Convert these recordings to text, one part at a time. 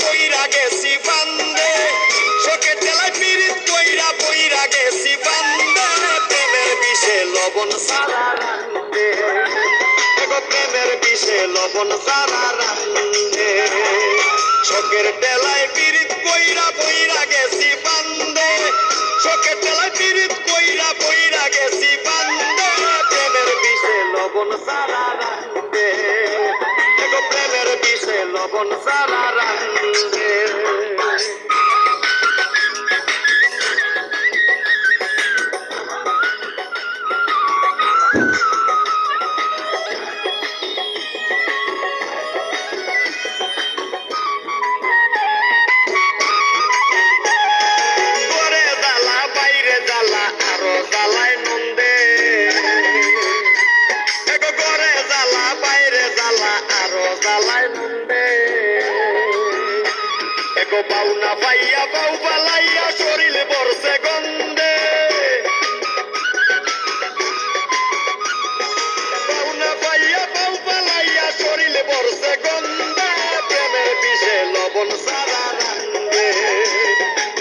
পইরা গেছি বান্দে, শোকে তেলায় পিরিত কইরা লবণ সারা রান্দে। এগো প্রেমের বিষে লবণ সারা রান্দে। শোকের তেলায় পিরিত কইরা পইরা গেছি বান্দে শোকের তেলায় বিষে লবণ সারা লবণ সারা রান্দে ঘরে এগো বাউনা পাইয়া পাউ পালাইয়া শরীর বরসে গন্ধে। বাউনা পাইয়া পাউ পালাইয়া শরীর বরসে গন্ধে, প্রেমের বিষে লবণ সারা রান্দে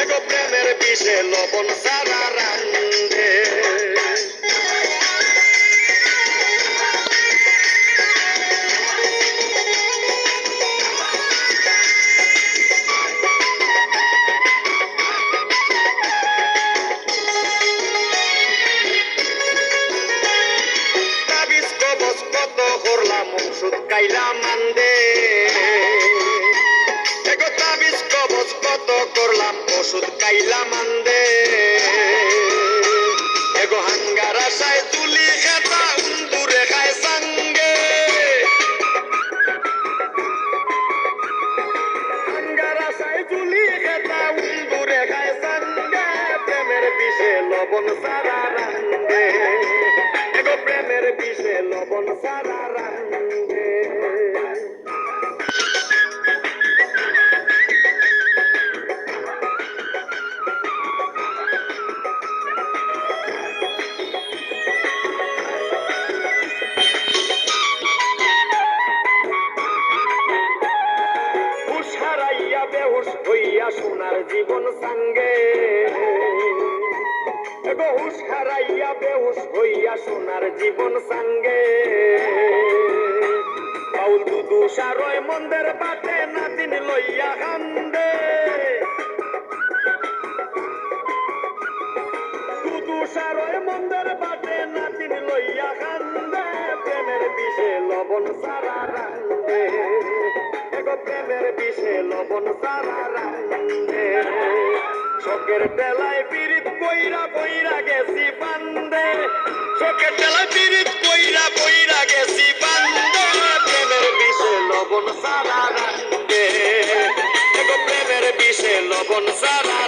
এগো প্রেমের বিষে লবণ সারা রান্দে কত করলাম, ওষুধ কাইলাম আন্দে। এগো তাবিজ, কবজ কত করলাম, ওষুধ কাইলাম আন্দে। এগো হাঙ্গার আশায় তুলি খেতা, উন্দুরে খায় সাঙ্গে। হাঙ্গার আশায় তুলি খেতা, উন্দুরে খায় সাঙ্গে। প্রেমের বিষে লবণ সারা এগো প্রেমের বিষে লবণ সারা হুশ বেহুশ সোনার জীবন সাঙ্গে। এগো হুশ হারাইয়া বেহুশ হইয়া সোনার জীবন সাঙ্গে। বাউল দুদু সারয় মন্দের বাটে নাতিন লইয়া কান্দে। দুদু সারয় মন্দের বাটে নাতিন লইয়া কান্দে। প্রেমের বিষে লবণ সারা রান্দে। এগো প্রেমের বিষে লবণ সারা রান্দে। শোকের বেলায় কইরা বইরা গেছি বান্দে। শোকের বেলায় পিরিত কইরা বইরা গেছি বান্দে। প্রেমের বিষে লবণ সারা রান্দে। এগো প্রেমের বিষে লবণ সারা